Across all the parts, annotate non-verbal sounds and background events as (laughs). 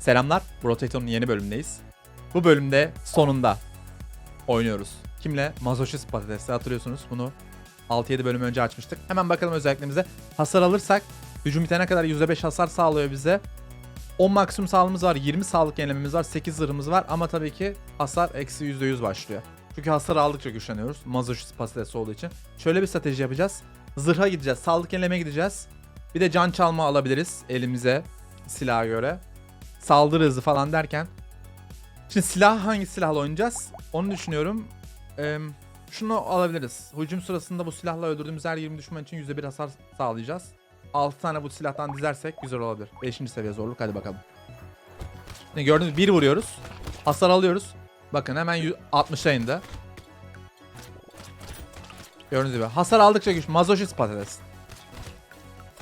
Selamlar, Brotato'nun yeni bölümündeyiz. Bu bölümde sonunda oynuyoruz. Kimle? Mazoşist patatesle hatırlıyorsunuz bunu 6-7 bölüm önce açmıştık. Hemen bakalım özelliklerimize. Hasar alırsak hücum bitene kadar %5 hasar sağlıyor bize. 10 maksimum sağlığımız var, 20 sağlık yenilememiz var, 8 zırhımız var ama tabii ki hasar eksi %100 başlıyor. Çünkü hasar aldıkça güçleniyoruz. Mazoşist patatesi olduğu için. Şöyle bir strateji yapacağız. Zırha gideceğiz, sağlık yenileme gideceğiz. Bir de can çalma alabiliriz elimize silaha göre saldırı hızı falan derken. Şimdi silah hangi silahla oynayacağız? Onu düşünüyorum. Ee, şunu alabiliriz. Hücum sırasında bu silahla öldürdüğümüz her 20 düşman için %1 hasar sağlayacağız. 6 tane bu silahtan dizersek güzel olabilir. 5. seviye zorluk hadi bakalım. Şimdi gördüğünüz bir vuruyoruz. Hasar alıyoruz. Bakın hemen 60'a indi. Gördüğünüz gibi hasar aldıkça güç. Mazoşist patates.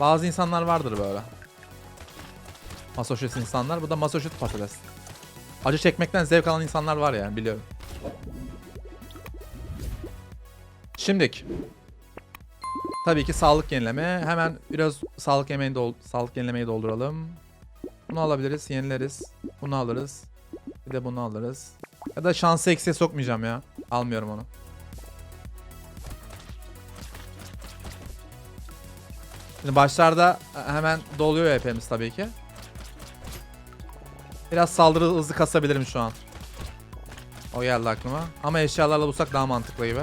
Bazı insanlar vardır böyle. Masoşist insanlar. Bu da masoşist patates. Acı çekmekten zevk alan insanlar var yani biliyorum. Şimdik. Tabii ki sağlık yenileme. Hemen biraz sağlık yemeğini dol sağlık yenilemeyi dolduralım. Bunu alabiliriz, yenileriz. Bunu alırız. Bir de bunu alırız. Ya da şansı eksiye sokmayacağım ya. Almıyorum onu. Şimdi başlarda hemen doluyor hepimiz tabii ki. Biraz saldırı hızı kasabilirim şu an. O geldi aklıma. Ama eşyalarla bulsak daha mantıklı gibi.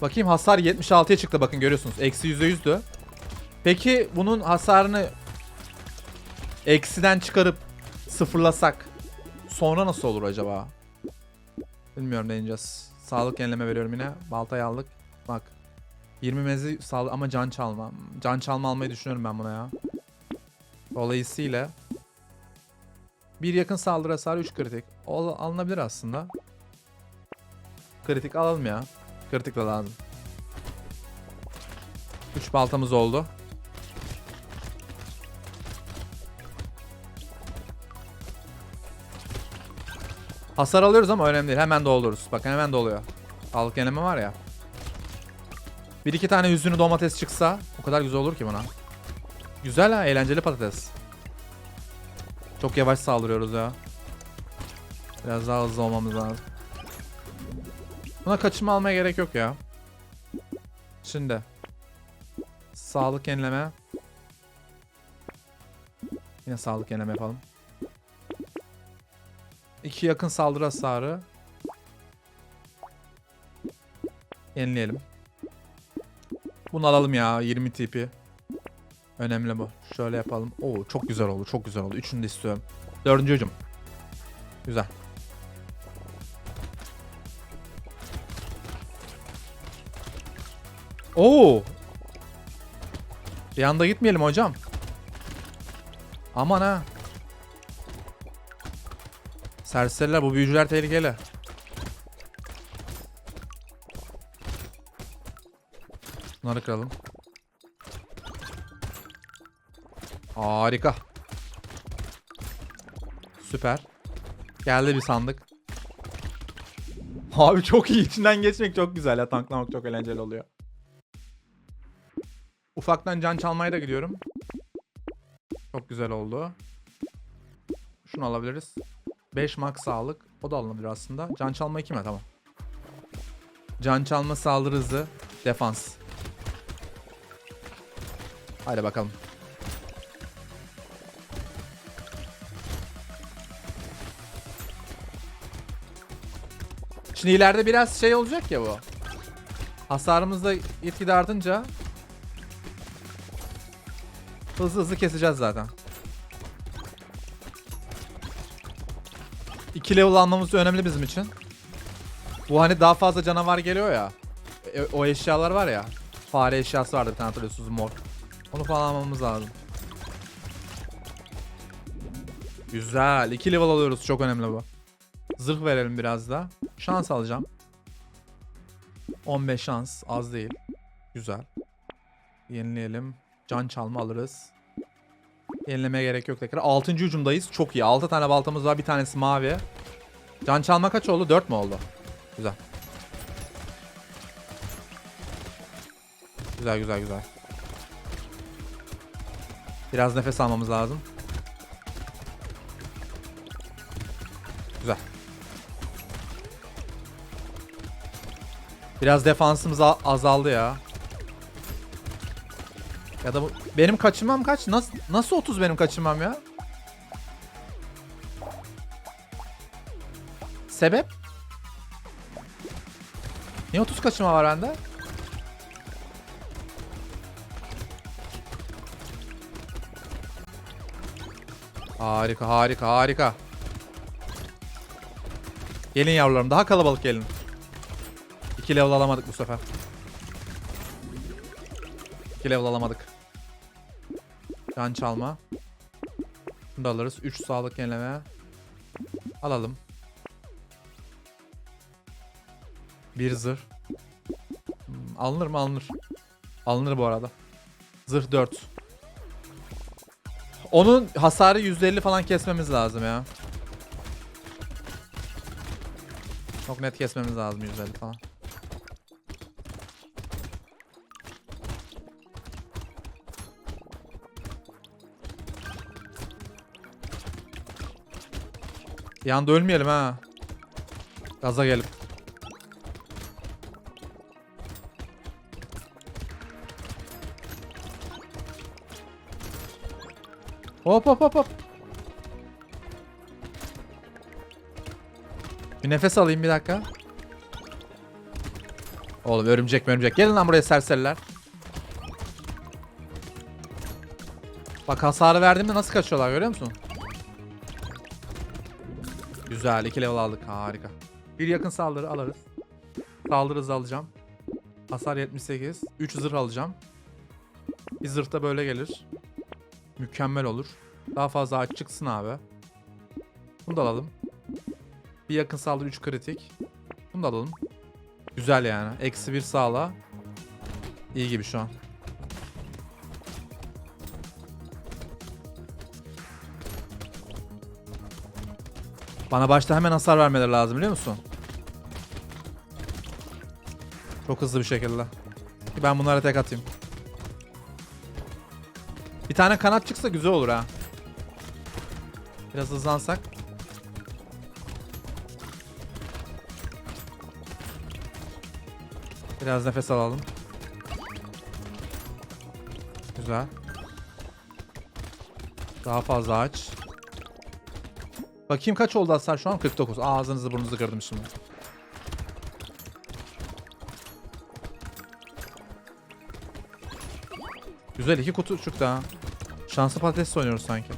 Bakayım hasar 76'ya çıktı bakın görüyorsunuz. Eksi %100'dü. Peki bunun hasarını eksiden çıkarıp sıfırlasak sonra nasıl olur acaba? Bilmiyorum deneyeceğiz. Sağlık yenileme veriyorum yine. Baltayı aldık. Bak. 20 mezi sağlık ama can çalma. Can çalma almayı düşünüyorum ben buna ya. Dolayısıyla bir yakın saldırı hasarı 3 kritik. O alınabilir aslında. Kritik alalım ya. Kritik de lazım. 3 baltamız oldu. Hasar alıyoruz ama önemli değil. Hemen doldururuz. Bakın hemen doluyor. Sağlık yenileme var ya. Bir iki tane yüzünü domates çıksa o kadar güzel olur ki bana. Güzel ha eğlenceli patates. Çok yavaş saldırıyoruz ya. Biraz daha hızlı olmamız lazım. Buna kaçınma almaya gerek yok ya. Şimdi. Sağlık yenileme. Yine sağlık yenileme yapalım. İki yakın saldırı hasarı. Yenileyelim. Bunu alalım ya 20 tipi. Önemli bu. Şöyle yapalım. Oo çok güzel oldu. Çok güzel oldu. Üçünü de istiyorum. Dördüncü hücum. Güzel. Oo. Bir anda gitmeyelim hocam. Aman ha. Serseriler bu büyücüler tehlikeli. Bunları kıralım. Harika. Süper. Geldi bir sandık. Abi çok iyi. İçinden geçmek çok güzel ya. Tanklamak çok eğlenceli oluyor. Ufaktan can çalmaya da gidiyorum. Çok güzel oldu. Şunu alabiliriz. 5 max sağlık. O da alınabilir aslında. Can çalma 2 mi? Tamam. Can çalma saldırı hızı. Defans. Haydi bakalım. Şimdi ileride biraz şey olacak ya bu. Hasarımız da gitgide artınca hızlı hızlı keseceğiz zaten. 2 level almamız önemli bizim için. Bu hani daha fazla canavar geliyor ya. E, o eşyalar var ya. Fare eşyası vardı bir tane hatırlıyorsunuz mor. Onu falan almamız lazım. Güzel. 2 level alıyoruz. Çok önemli bu. Zırh verelim biraz da. Şans alacağım. 15 şans. Az değil. Güzel. Yenileyelim. Can çalma alırız. Yenilemeye gerek yok tekrar. 6. hücumdayız. Çok iyi. 6 tane baltamız var. Bir tanesi mavi. Can çalma kaç oldu? 4 mü oldu? Güzel. Güzel güzel güzel. Biraz nefes almamız lazım. Güzel. Biraz defansımız azaldı ya. Ya da bu benim kaçırmam kaç? Nasıl nasıl 30 benim kaçırmam ya? Sebep? Niye 30 kaçırma var bende? Harika harika harika. Gelin yavrularım daha kalabalık gelin. 2 level alamadık bu sefer. 2 level alamadık. Can çalma. Bunu da alırız. 3 sağlık yenileme. Alalım. Bir zırh. Hmm, alınır mı alınır. Alınır bu arada. Zırh 4. Onun hasarı %50 falan kesmemiz lazım ya. Çok net kesmemiz lazım 150 falan. Bir anda ölmeyelim ha. Gaza gelip. Hop hop hop hop. Bir nefes alayım bir dakika. Oğlum örümcek örümcek. Gelin lan buraya serseriler. Bak hasarı verdiğimde nasıl kaçıyorlar görüyor musun? Güzel 2 level aldık harika. Bir yakın saldırı alırız. Saldırı alacağım. Hasar 78. 3 zırh alacağım. Bir zırh da böyle gelir. Mükemmel olur. Daha fazla aç çıksın abi. Bunu da alalım. Bir yakın saldırı 3 kritik. Bunu da alalım. Güzel yani. Eksi 1 sağla. İyi gibi şu an. Bana başta hemen hasar vermeleri lazım biliyor musun? Çok hızlı bir şekilde. Ki Ben bunlara tek atayım. Bir tane kanat çıksa güzel olur ha. Biraz hızlansak. Biraz nefes alalım. Güzel. Daha fazla aç. Bakayım kaç oldu hasar şu an? 49. Ağzınızı burnunuzu kırdım şimdi. Güzel iki kutu çıktı ha. Şanslı patates oynuyoruz sanki.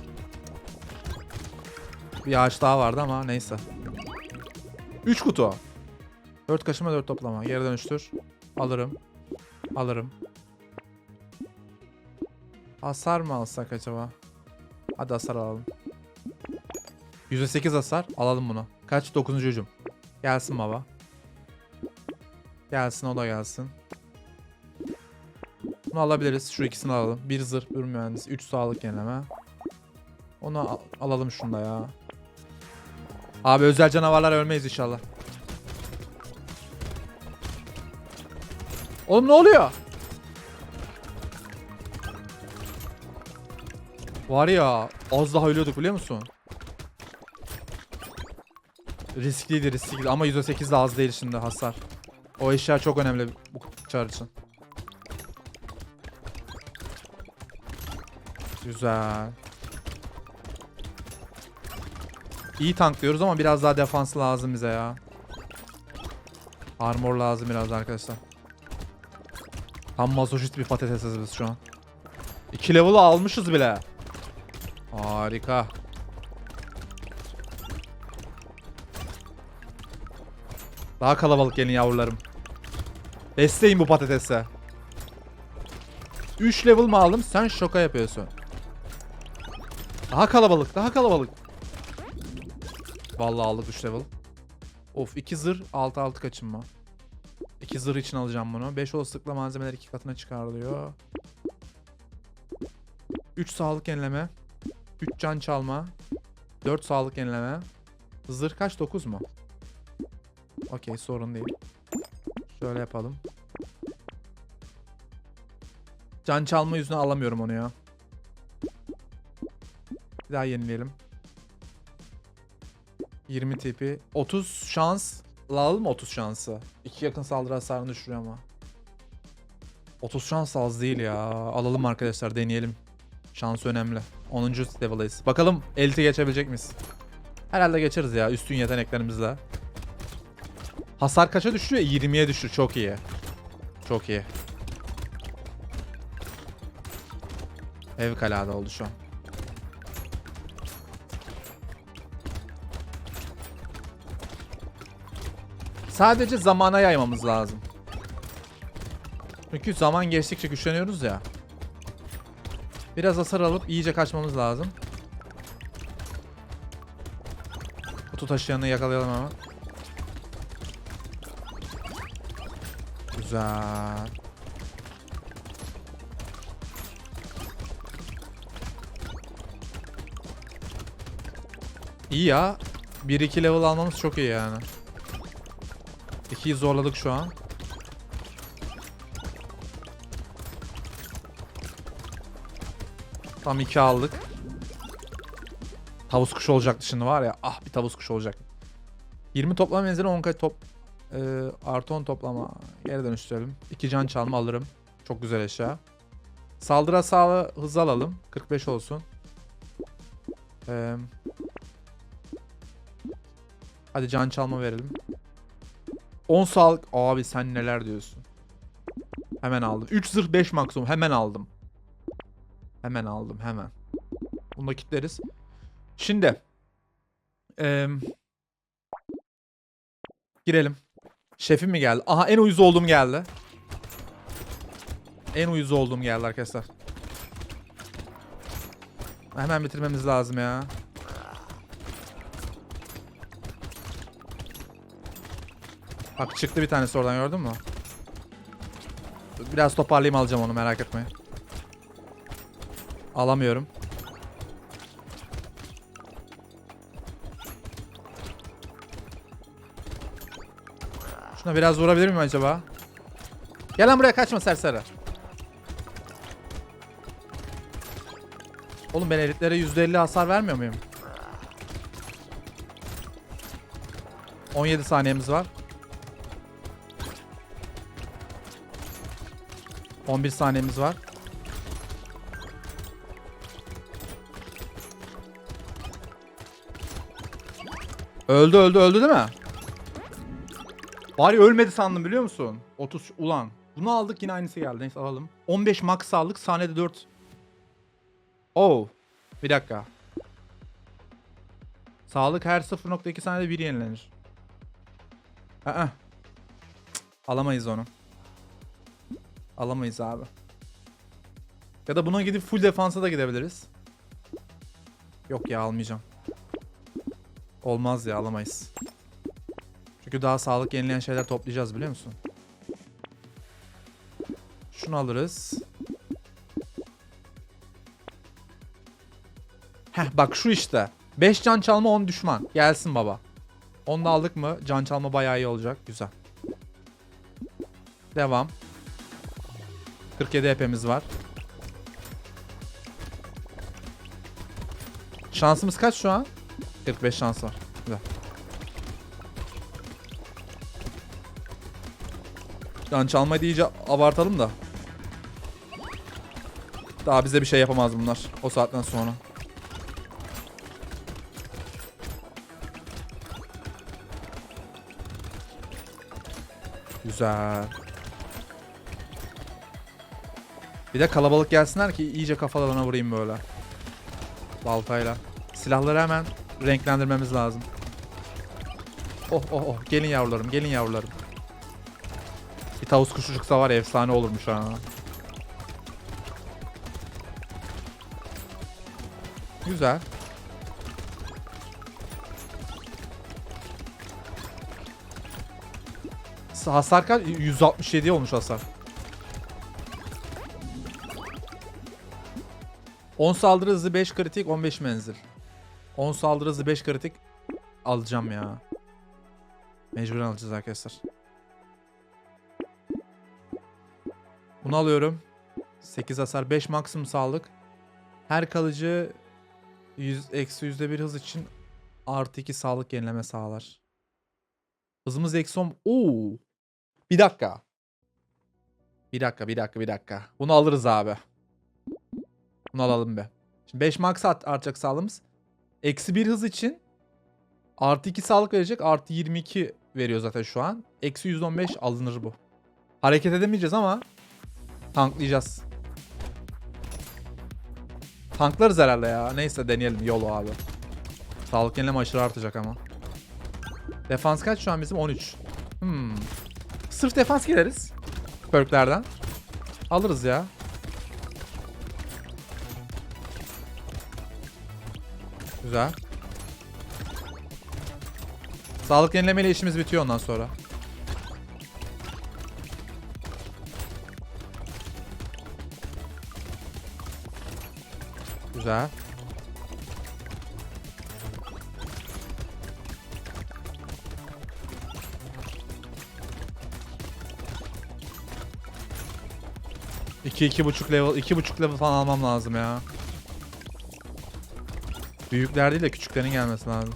Bir ağaç daha vardı ama neyse. 3 kutu. 4 kaşıma 4 toplama. Geri dönüştür. Alırım. Alırım. Hasar mı alsak acaba? Hadi hasar alalım. %8 hasar. Alalım bunu. Kaç? 9. hücum. Gelsin baba. Gelsin o da gelsin. Bunu alabiliriz. Şu ikisini alalım. Bir zırh, bir mühendis, 3 sağlık yenileme. Onu al- alalım şunda ya. Abi özel canavarlar ölmeyiz inşallah. Oğlum ne oluyor? Var ya az daha ölüyorduk biliyor musun? Riskliydi riskliydi ama %8 de az değil şimdi hasar. O eşya çok önemli bu çar için. Güzel. İyi tanklıyoruz ama biraz daha defans lazım bize ya. Armor lazım biraz arkadaşlar. Tam masoşist bir patatesiz biz şu an. 2 level'ı almışız bile. Harika. Daha kalabalık gelin yavrularım. Besleyin bu patatese. 3 level mı aldım? Sen şoka yapıyorsun. Daha kalabalık, daha kalabalık. Vallahi aldık 3 level. Of 2 zırh 6 6 kaçınma. 2 zırh için alacağım bunu. 5 olasılıkla malzemeler 2 katına çıkarılıyor. 3 sağlık yenileme. 3 can çalma. 4 sağlık yenileme. Zırh kaç? 9 mu? Okey sorun değil. Şöyle yapalım. Can çalma yüzüne alamıyorum onu ya. Bir daha yenileyelim. 20 TP. 30 şans. Alalım mı 30 şansı? İki yakın saldırı hasarını düşürüyor ama. 30 şans az değil ya. Alalım arkadaşlar deneyelim. Şans önemli. 10. level'dayız. Bakalım elite geçebilecek miyiz? Herhalde geçeriz ya üstün yeteneklerimizle. Hasar kaça düşüyor? 20'ye düşür. Çok iyi. Çok iyi. Fevkalade oldu şu an. Sadece zamana yaymamız lazım. Çünkü zaman geçtikçe güçleniyoruz ya. Biraz hasar alıp iyice kaçmamız lazım. Kutu taşıyanı yakalayalım ama. Güzel. İyi ya. 1-2 level almamız çok iyi yani. 2'yi zorladık şu an. Tam 2 aldık. Tavus kuşu olacaktı şimdi var ya. Ah bir tavus kuşu olacak. 20 toplama menzili 10 kayıt top e, artı 10 toplama. Geri dönüştürelim. 2 can çalma alırım. Çok güzel eşya. Saldırı hasarı hızı alalım. 45 olsun. Eee Hadi can çalma verelim. 10 sağlık. Abi sen neler diyorsun? Hemen aldım. 3 zırh 5 maksimum. Hemen aldım. Hemen aldım hemen. Bunu da kilitleriz. Şimdi. eee, girelim. Şefim mi geldi? Aha en uyuz olduğum geldi. En uyuz olduğum geldi arkadaşlar. Hemen bitirmemiz lazım ya. Bak çıktı bir tanesi oradan gördün mü? Biraz toparlayayım alacağım onu merak etmeyin. Alamıyorum. Şuna biraz vurabilir miyim acaba? Gel lan buraya kaçma serseri. Oğlum ben elitlere %50 hasar vermiyor muyum? 17 saniyemiz var. 11 saniyemiz var. Öldü öldü öldü değil mi? Bari ölmedi sandım biliyor musun? 30 ulan. Bunu aldık yine aynısı geldi. Neyse alalım. 15 max aldık. Saniyede 4. Oh. Bir dakika. Sağlık her 0.2 saniyede 1 yenilenir. Aa. Cık, Alamayız onu. Alamayız abi. Ya da buna gidip full defansa da gidebiliriz. Yok ya almayacağım. Olmaz ya alamayız. Daha sağlık yenileyen şeyler toplayacağız biliyor musun? Şunu alırız. Heh bak şu işte. 5 can çalma 10 düşman. Gelsin baba. Onu da aldık mı can çalma bayağı iyi olacak. Güzel. Devam. 47 HP'miz var. Şansımız kaç şu an? 45 şans var. Can çalmayı da iyice abartalım da. Daha bize bir şey yapamaz bunlar o saatten sonra. Güzel. Bir de kalabalık gelsinler ki iyice kafalarına vurayım böyle. Baltayla. Silahları hemen renklendirmemiz lazım. Oh oh oh gelin yavrularım gelin yavrularım. Bir tavus kuşu çıksa var ya efsane olurmuş ha. Güzel. Hasar kaç? 167 olmuş hasar. 10 saldırı hızı 5 kritik 15 menzil. 10 saldırı hızı 5 kritik alacağım ya. Mecburen alacağız arkadaşlar. Bunu alıyorum. 8 hasar 5 maksimum sağlık. Her kalıcı 100 eksi %1 hız için Artı 2 sağlık yenileme sağlar. Hızımız eksi 10. Oo. Bir dakika. Bir dakika, bir dakika, bir dakika. Bunu alırız abi. Bunu alalım be. Şimdi 5 max art artacak sağlığımız. Eksi 1 hız için artı 2 sağlık verecek. Artı 22 veriyor zaten şu an. Eksi 115 alınır bu. Hareket edemeyeceğiz ama tanklayacağız. Tanklarız herhalde ya. Neyse deneyelim yolu abi. Sağlık yenileme aşırı artacak ama. Defans kaç şu an bizim? 13. Hmm. Sırf defans gireriz. Perklerden. Alırız ya. Güzel. Sağlık yenilemeyle işimiz bitiyor ondan sonra. Güzel. İki, iki buçuk level, iki buçuk level falan almam lazım ya. Büyükler değil de küçüklerin gelmesi lazım.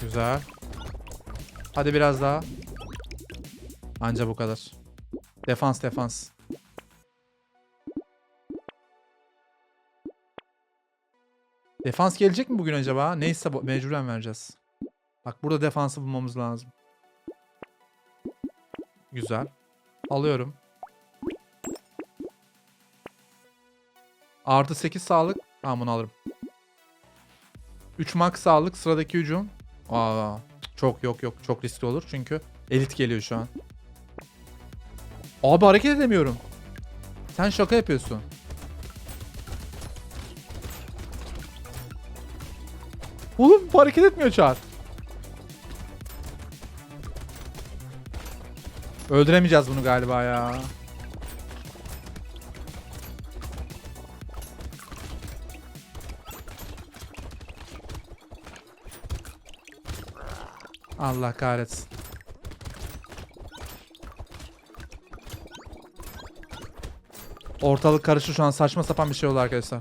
Güzel. Hadi biraz daha. Anca bu kadar. Defans defans. Defans gelecek mi bugün acaba? Neyse bu- mecburen vereceğiz. Bak burada defansı bulmamız lazım. Güzel. Alıyorum. Artı 8 sağlık. Tamam bunu alırım. 3 max sağlık sıradaki hücum. Aa, çok yok yok çok riskli olur çünkü elit geliyor şu an. Abi hareket edemiyorum. Sen şaka yapıyorsun. Oğlum hareket etmiyor çağır. Öldüremeyeceğiz bunu galiba ya. Allah kahretsin. Ortalık karıştı şu an saçma sapan bir şey oldu arkadaşlar.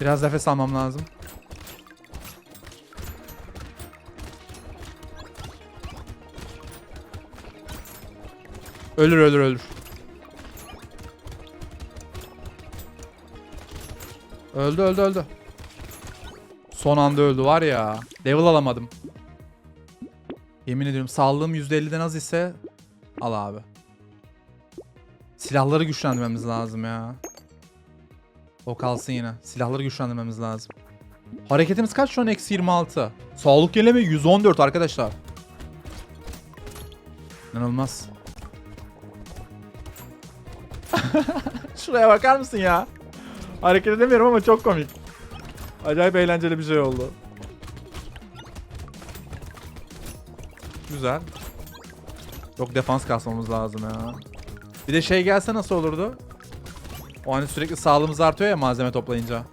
Biraz nefes almam lazım. Ölür ölür ölür. Öldü öldü öldü. Son anda öldü var ya. Level alamadım. Yemin ediyorum sağlığım %50'den az ise al abi. Silahları güçlendirmemiz lazım ya. O kalsın yine. Silahları güçlendirmemiz lazım. Hareketimiz kaç şu an? Eksi 26. Sağlık yenileme 114 arkadaşlar. İnanılmaz. (laughs) Şuraya bakar mısın ya? Hareket edemiyorum ama çok komik. Acayip eğlenceli bir şey oldu. Güzel. Çok defans kasmamız lazım ya. Bir de şey gelse nasıl olurdu? O hani sürekli sağlığımız artıyor ya malzeme toplayınca.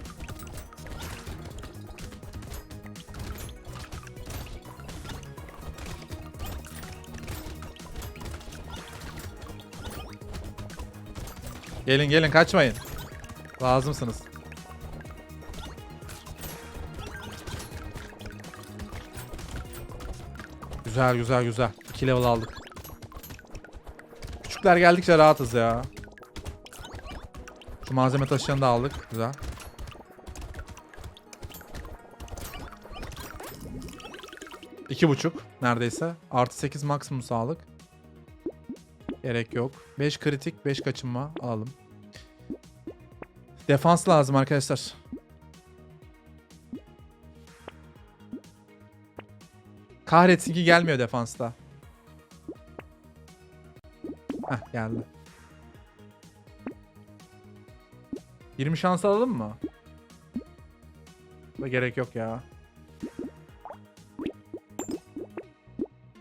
Gelin gelin kaçmayın. Lazımsınız. Güzel güzel güzel. 2 level aldık. Küçükler geldikçe rahatız ya. Şu malzeme taşıyanı da aldık. Güzel. İki buçuk neredeyse. Artı 8 maksimum sağlık. Gerek yok. 5 kritik, 5 kaçınma alalım. Defans lazım arkadaşlar. Kahretsin ki gelmiyor defansta. Heh geldi. 20 şans alalım mı? Da gerek yok ya.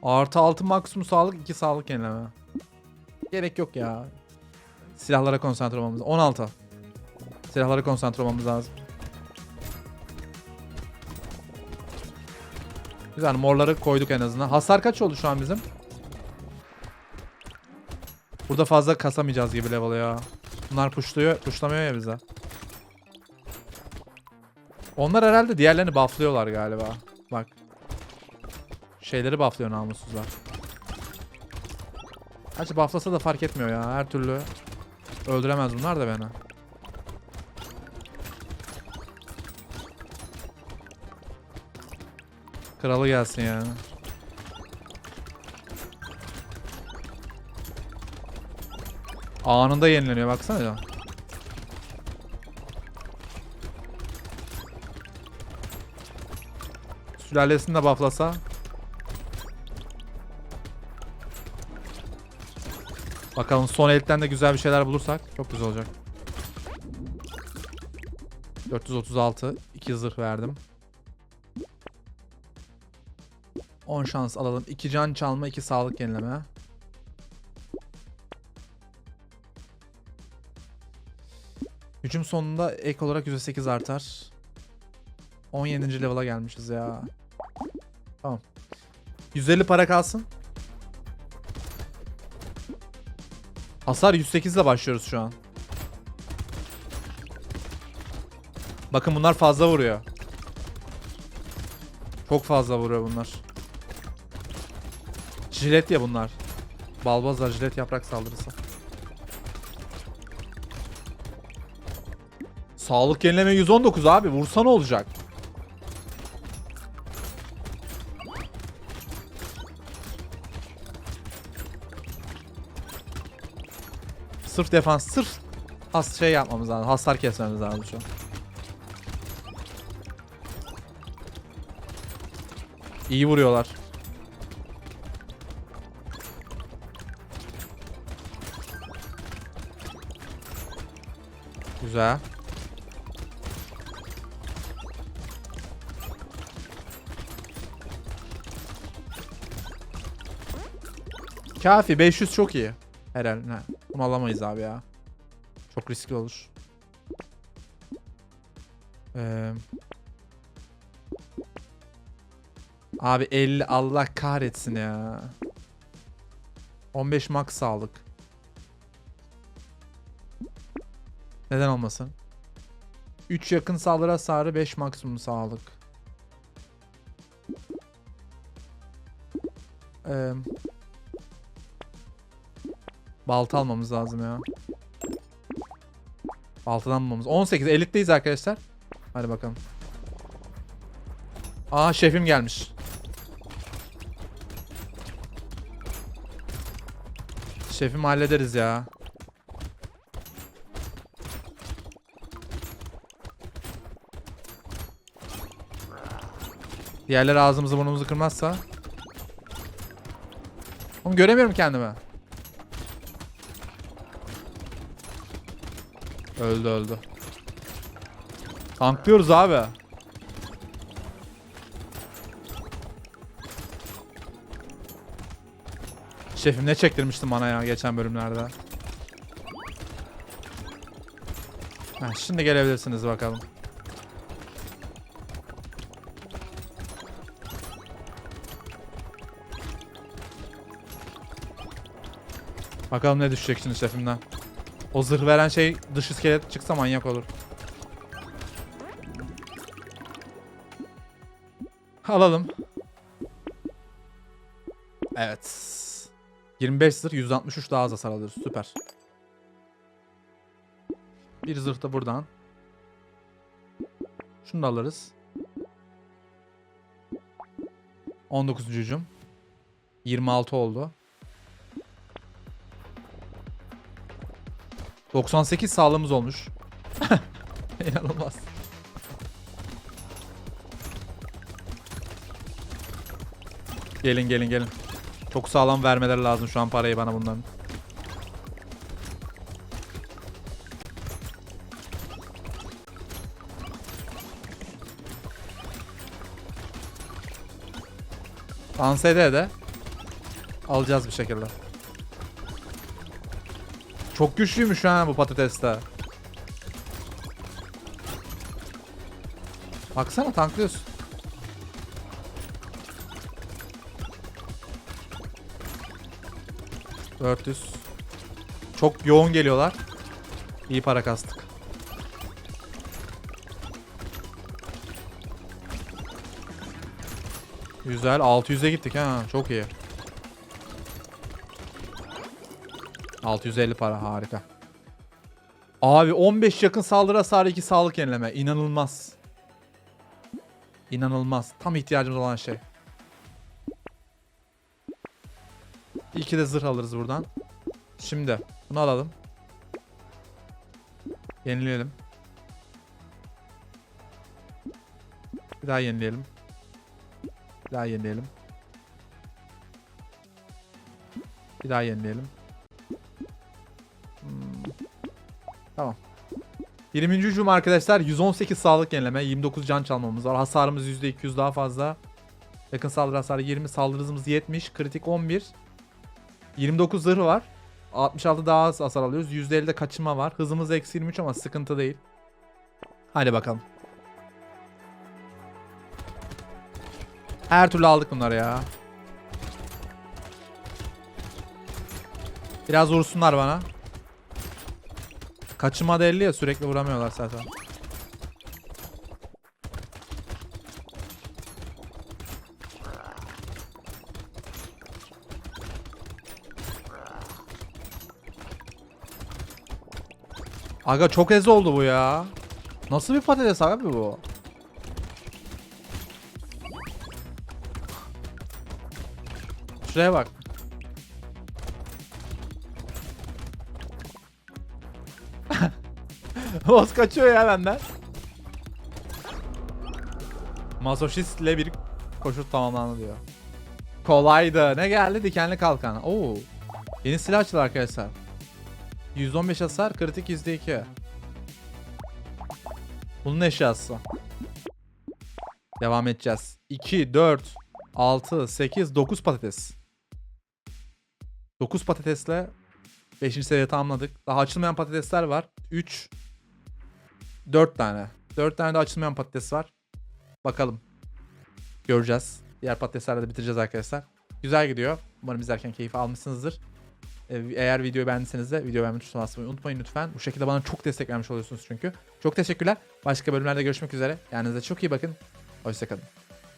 Artı 6 maksimum sağlık 2 sağlık yenileme. Gerek yok ya. Silahlara konsantre olmamız. 16. Silahlara konsantre olmamız lazım. Güzel morları koyduk en azından. Hasar kaç oldu şu an bizim? Burada fazla kasamayacağız gibi level ya. Bunlar puşluyor, puşlamıyor ya bize. Onlar herhalde diğerlerini bufflıyorlar galiba. Bak. Şeyleri bufflıyor namussuzlar. Gerçi bufflasa da fark etmiyor ya. Her türlü öldüremez bunlar da beni. Kralı gelsin yani. Anında yenileniyor baksana ya. Sülalesini de bufflasa. Bakalım son elden de güzel bir şeyler bulursak çok güzel olacak. 436 2 zırh verdim. 10 şans alalım. 2 can çalma, 2 sağlık yenileme. Hücum sonunda ek olarak %8 artar. 17. level'a gelmişiz ya. Tamam. 150 para kalsın. Hasar 108 ile başlıyoruz şu an. Bakın bunlar fazla vuruyor. Çok fazla vuruyor bunlar. Jilet ya bunlar. Balbazlar jilet yaprak saldırısı. Sağlık yenileme 119 abi. Vursa ne olacak? Sırf defans, sırf has şey yapmamız lazım. Hasar kesmemiz lazım şu an. İyi vuruyorlar. Güzel. Kafi 500 çok iyi. Herhalde. Ne? Bunu alamayız abi ya. Çok riskli olur. Ee, abi 50 Allah kahretsin ya. 15 max sağlık. Neden olmasın? 3 yakın saldırı hasarı 5 maksimum sağlık. Ee, balta almamız lazım ya. Baltadan bulmamız. 18 elitteyiz arkadaşlar. Hadi bakalım. Aa şefim gelmiş. Şefim hallederiz ya. Diğerleri ağzımızı burnumuzu kırmazsa. Oğlum göremiyorum kendimi. Öldü öldü. Tanklıyoruz abi. Şefim ne çektirmiştim bana ya geçen bölümlerde. Heh, şimdi gelebilirsiniz bakalım. Bakalım ne düşecek şimdi şefimden. O zırh veren şey dış iskelet çıksa manyak olur. Alalım. Evet. 25 zırh 163 daha az hasar alıyoruz. Süper. Bir zırh da buradan. Şunu da alırız. 19. hücum. 26 oldu. 98 sağlığımız olmuş. (laughs) İnanılmaz. Gelin gelin gelin. Çok sağlam vermeleri lazım şu an parayı bana bunların. Dans ede de alacağız bir şekilde. Çok güçlüymüş ha bu patates de. Baksana tanklıyorsun. Dört. Çok yoğun geliyorlar. İyi para kastık. Güzel. 600'e gittik ha. Çok iyi. 650 para harika. Abi 15 yakın saldırı hasarı 2 sağlık yenileme. İnanılmaz. İnanılmaz. Tam ihtiyacımız olan şey. İki de zırh alırız buradan. Şimdi bunu alalım. Yenileyelim. Bir daha yenileyelim. Bir daha yenileyelim. Bir daha yenileyelim. Tamam. 20. hücum arkadaşlar 118 sağlık yenileme 29 can çalmamız var. Hasarımız %200 daha fazla. Yakın saldırı hasarı 20 saldırı hızımız 70 kritik 11 29 zırhı var. 66 daha az hasar alıyoruz. %50 de kaçınma var. Hızımız eksi 23 ama sıkıntı değil. Hadi bakalım. Her türlü aldık bunları ya. Biraz vursunlar bana. Da 50 ya sürekli vuramıyorlar zaten. Aga çok ez oldu bu ya. Nasıl bir patates abi bu? Şuraya bak. (laughs) Boz kaçıyor ya benden. Masoşistle bir koşu tamamlandı diyor. Kolaydı. Ne geldi? Dikenli kalkan. Oo. Yeni silah açıldı arkadaşlar. 115 hasar, kritik %2. Bunun eşyası. Devam edeceğiz. 2, 4, 6, 8, 9 patates. 9 patatesle 5. seviye tamamladık. Daha açılmayan patatesler var. 3, 4 tane. 4 tane de açılmayan patates var. Bakalım. Göreceğiz. Diğer patateslerle de bitireceğiz arkadaşlar. Güzel gidiyor. Umarım izlerken keyif almışsınızdır. Ee, Eğer videoyu beğendiyseniz de video beğenmeyi tuşuna basmayı unutmayın lütfen. Bu şekilde bana çok destek vermiş oluyorsunuz çünkü. Çok teşekkürler. Başka bölümlerde görüşmek üzere. Kendinize çok iyi bakın. Hoşçakalın.